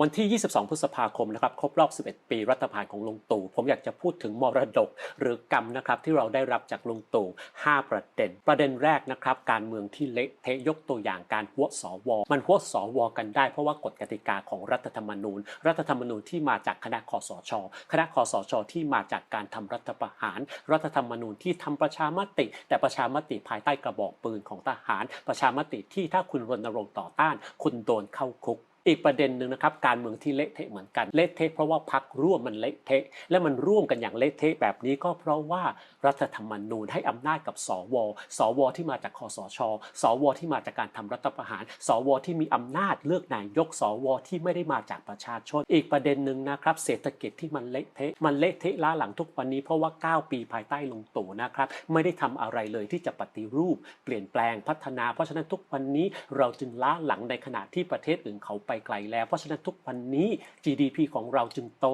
วันที่ 22 พฤษภาคมนะครับครบรอบ 11 ปีรัฐประหารของลุงตู่ผมอยากจะพูดถึงมรดกหรือกรรมนะครับที่เราได้รับจากลุงตู่ 5 ประเด็น ประเด็นแรกนะครับการเมืองที่เละเทะยกตัวอย่างการหัวสว มันหัวสว กันได้เพราะว่ากฎกติกาของรัฐธรรมนูญ รัฐธรรมนูญที่มาจากคณะคอสช คณะคอสช ที่มาจากการทำรัฐประหาร รัฐธรรมนูญที่ทำประชามติ แต่ประชามติภายใต้กระบอกปืนของทหาร ประชามติที่ถ้าคุณรณรงค์ต่อต้าน คุณโดนเข้าคุก อีกประเด็นหนึ่งนะครับการเมืองที่เละเทะเหมือนกันเละเทะเพราะว่าพักร่วมมันเละเทะ และมันร่วมกันอย่างเละเทะแบบนี้ก็เพราะว่ารัฐธรรมนูญให้อำนาจกับสว สว ที่มาจากคอสช สว ที่มาจากการทำรัฐประหาร สว ที่มีอำนาจเลือกนายก สว ที่ไม่ได้มาจากประชาชน อีกประเด็นหนึ่งนะครับเศรษฐกิจที่มันเละเทะมันเละเทะล้าหลังทุกวันนี้เพราะว่า 9 ปีภายใต้ลุงตู่นะครับไม่ได้ทำอะไรเลยที่จะปฏิรูป เปลี่ยนแปลงพัฒนา เพราะฉะนั้นทุกวันนี้เราจึงล้าหลังในขณะที่ประเทศอื่นเขาไปไกลแล้ว เพราะฉะนั้นทุกวันนี้ GDP ของเราจึงโต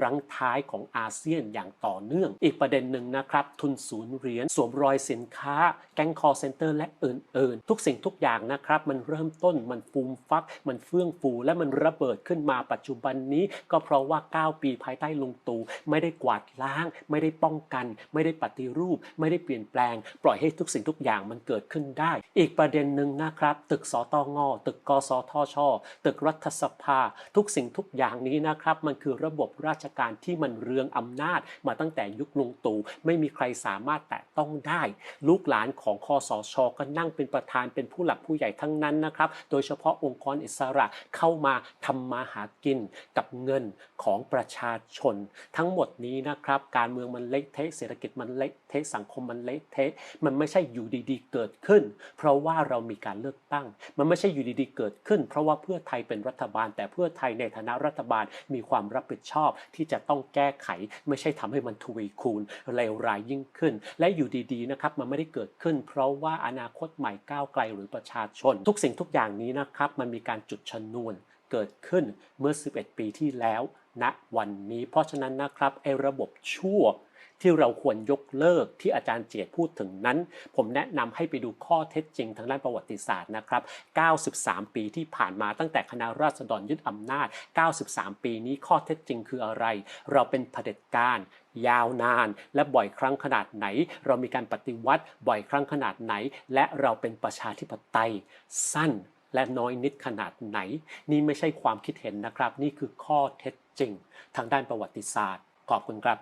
รั้งท้ายของอาเซียนอย่างต่อเนื่อง อีกประเด็นหนึ่งนะครับ ทุนศูนย์เหรียญสวมรอยสินค้า แก๊งคอเซ็นเตอร์และอื่นๆ ทุกสิ่งทุกอย่างนะครับ มันเริ่มต้นมันฟูมฟัก มันเฟื่องฟูและมันระเบิดขึ้นมาปัจจุบันนี้ ก็เพราะว่า 9 ปีภายใต้ลุงตู่ไม่ได้กวาดล้าง ไม่ได้ป้องกัน ไม่ได้ปฏิรูป ไม่ได้เปลี่ยนแปลง ปล่อยให้ทุกสิ่งทุกอย่างมันเกิดขึ้นได้ อีกประเด็นหนึ่งนะครับ ตึกสตงตึกกสทช ตึกรััฐสภา ทุกสิ่งทุกอย่างนี้นะครับ มันคือระบบราชการที่มันเรืองอำนาจ มาตั้งแต่ยุคลุงตู่ไม่มีใครสามารถแตะต้องได้ ลูกหลานของคอสชก็นั่งเป็นประธานเป็นผู้หลักผู้ใหญ่ทั้งนั้นนะครับ โดยเฉพาะองค์กรอิสระเข้ามาทำมาหากินกับเงินของประชาชน ทั้งหมดนี้นะครับ การเมืองมันเละเทะเศรษฐกิจมันเละเทะสังคมมันเละเทะมันไม่ใช่อยู่ดีๆ เกิดขึ้น เพราะว่าเรามีการเลือกตั้ง มันไม่ใช่อยู่ดีๆ เกิดขึ้น เพราะว่าเพื่อไทยเป็นรัฐบาล แต่เพื่อไทยในฐานะรัฐบาลมีความรับผิดชอบที่จะต้องแก้ไข ไม่ใช่ทำให้มันทวีคูณเลวร้ายยิ่งขึ้น และอยู่ดีๆนะครับมันไม่ได้เกิดขึ้น เพราะว่าอนาคตใหม่ก้าวไกลหรือประชาชน ทุกสิ่งทุกอย่างนี้นะครับมันมีการจุดชนวนเกิดขึ้นเมื่อ 11 ปีที่แล้ว ณวันนี้ เพราะฉะนั้นนะครับไอ้ระบบชั่วที่เราควรยกเลิกที่อาจารย์เจียดพูดถึงนั้น ผมแนะนำให้ไปดูข้อเท็จจริงทางด้านประวัติศาสตร์นะครับ 93 ปีที่ผ่านมาตั้งแต่คณะราษฎรยึดอำนาจ 93 ปีนี้ข้อเท็จจริงคืออะไร เราเป็นเผด็จการยาวนาน และบ่อยครั้งขนาดไหน เรามีการปฏิวัติบ่อยครั้งขนาดไหน และเราเป็นประชาธิปไตยสั้น และน้อยนิดขนาดไหน นี่ไม่ใช่ความคิดเห็นนะครับ นี่คือข้อเท็จจริง ทางด้านประวัติศาสตร์ ขอบคุณครับ